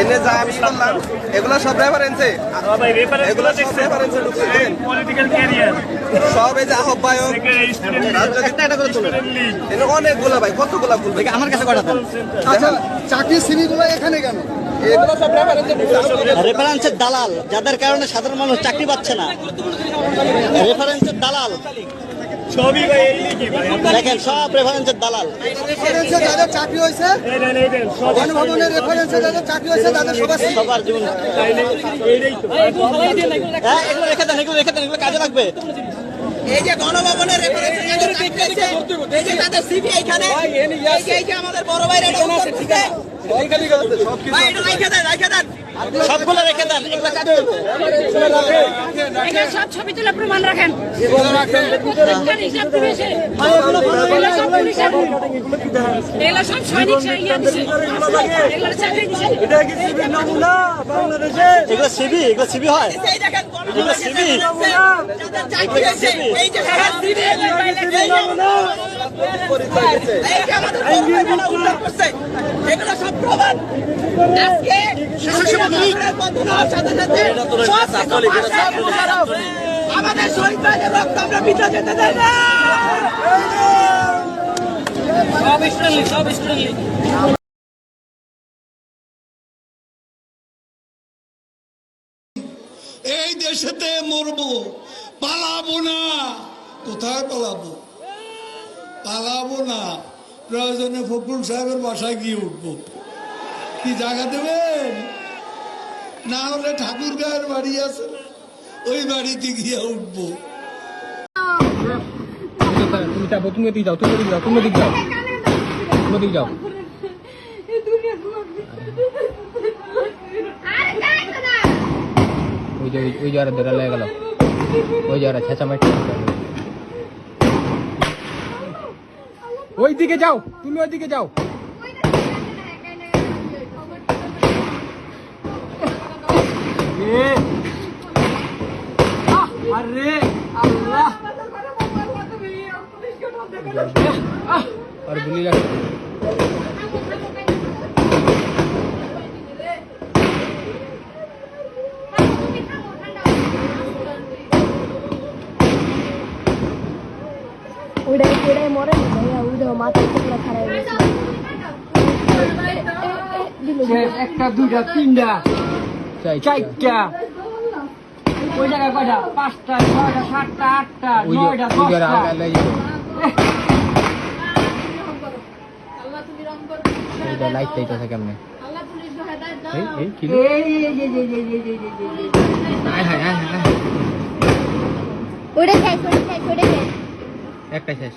এনে যা আমি বললাম এগুলো সব রেফারেন্সে এগুলো সব রেফারেন্সে পলিটিক্যাল ক্যারিয়ার সব এই যে আহ্বায়ক করে চলে এনে অনেকগুলো ভাই কতগুলো ভুল ভাই আমার কাছে কটা আচ্ছা চাকরির শ্রেণীগুলো এখানে কেন? রেফারেন্সের দালাল যাদের কারণে সাধারণ মানুষ চাকরি পাচ্ছে না। রেফারেন্সের দালাল। সবই ভাই এই লিখি ভাই। দেখেন সব রেফারেন্সের দালাল। রেফারেন্সে যাদের চাকরি হয়েছে গণভবনের রেফারেন্সে যাদের চাকরি হয়েছে তাদের সবার জীবন। হ্যাঁ এগুলো রেখে দেন এগুলো রেখে দেন এগুলো কাজে লাগবে। এই যে গণভবনের এই যে তাদের সিপি এইখানে এই আমাদের বড় ভাইরা রাইখা দেন রাইখা দেন। সবগুলো রেখে দেন। সব ছবি তুলে প্রমাণ রাখেন। এগুলো সিবি এগুলো সিবি হয়। এগুলো সিবি। এগুলো সিবি এই দেশেতে মরবো পালাবো না। কোথায় পালাবো? পালাবো না। প্রয়োজনে ফখরুল সাহেবের বাসায় গিয়ে উঠবো। কি জায়গা দেবেন? না হলে ঠাকুর গায়ের বাড়ি আছে ওই বাড়িতে গিয়ে উঠবো। তুমি যাব তুমি ওদিকে যাও তুমি ওদিকে যাও তুমি ওদিকে যাও তুমি ওদিকে যাও ওই যে ওই- জায়গাটা ধরে লেগে গেল। ওই জায়গাটা ছেঁচা মাইট ওই দিকে যাও তুমি ওই দিকে যাও আরে আল্লাহ আর বলি লাগে udah udah more nih ya দেহ মাথা টুকরা খারাপ একটা দুইটা তিনটা চারটা। ওই জায়গায় কয়টা? পাঁচটা ছয়টা সাতটা আটটা নয়টা দশটা। একটাই শেষ।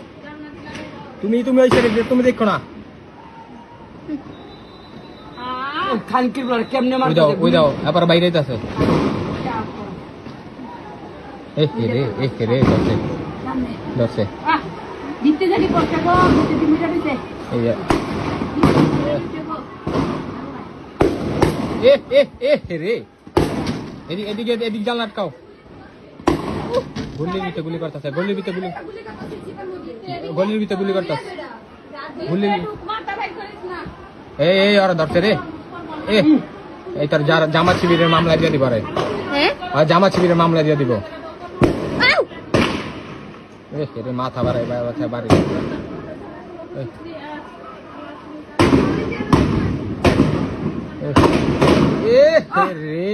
তুমি তুমি ওই সাইডে তুমি দেখো না। খানকির বলে কেমনে মারতে দাও ওই দাও আবার বাইরে আছে এ রে এ রে ধরছে। দিতে কষ্ট গো দিতে এই এ এ এ রে। এদিকে এদিকে এদিকে জাল আটকাও। গলির ভিতরে গুলি করতেছে গলির ভিতরে গুলি গলির ভিতরে গুলি করতেছে। গুলি এই এই ওরা ধরছে রে। এ এই তোর জামা শিবিরের মামলা দিয়ে দিব রে। হ্যাঁ? জামা শিবিরের মামলা দিয়ে দিব। এ মাথা বাড়াই বাড়াই বাড়ি এ রে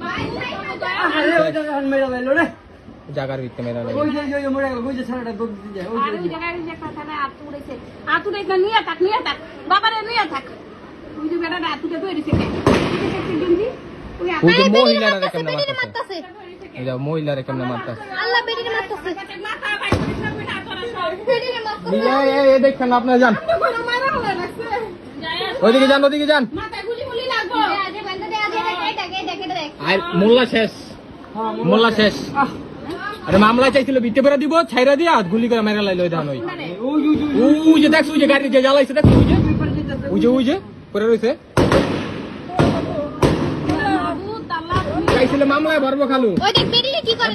আরে ওই জায়গায় মেরা লাইলো রে জাগার ভিতরে মেরা ওই যে ওই মরে গেল ওই যে দৌড় দিতে যায় ওই যে, আর ওই ওই যে জায়গায় ওই যে একটা থানে হাত উড়েছে। নিয়ে থাক নিয়ে থাক। বাবারে নিয়ে থাক। ওই যে বেটা উঠে ধরেছে কে ওই যে মহিলারা কেমনে মারতাছে? মারতাছে। এই যে মহিলারা কেমনে মারতাছে আল্লাহ মারতাছে? মাথা ভাই না, সব। এই, এই, এই দেখছেন আপনারা যান। ওইদিকে যান ওইদিকে যান। মাথায় গুলি গুলি লাগবো। আর মোল্লা শেষ। মোল্লা শেষ। আরে মামলা চাইছিল বিতে পেরা দিব ছাইরা দিয়া গুলি করে মেরে লাইলো ধান ওই। ওই যে দেখছ ওই যে গাড়ি যে জ্বালাইছে দেখছ ওই যে? ওই যে ওই যে পরে রইছে। চাইছিল মামলায় ভরবো খালু। ওই দেখ বেরিয়ে কি করে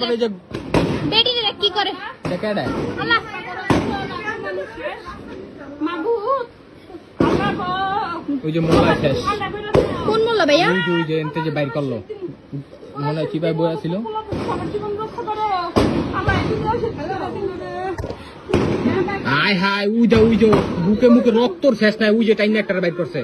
এই কি করে। দেখা দেয়। আল্লাহ। মাবুত ওই যে মোল্লা শেষ। কোন মোল্লা ভাইয়া? ওই যে ওই যে এনতে যে বাইর করল। মনে হয় আসে হাই হাই উই যা উই যা, বুকে মুখে রক্তর শেষ নাই, উই যে টাইম একটা বাইর করছে।